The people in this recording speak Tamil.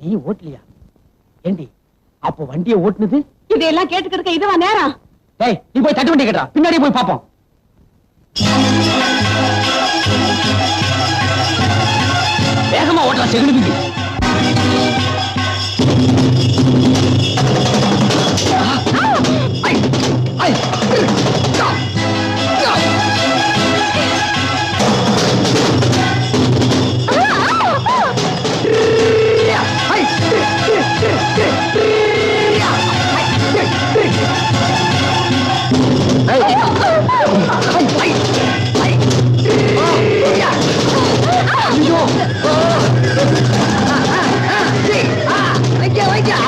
நீ ஓட்டலையா? ஏண்டி அப்போ வண்டியை ஓட்டுனது? இதையெல்லாம் கேட்டுக்கிட்டு இதுவா நேரம்? டேய் நீ போய் தட்டு வண்டி கேட்டா பின்னாடி போய் பாப்போம் வேகமா ஓட்டலாம் செகுடு ஐயா ஐயா ஐயா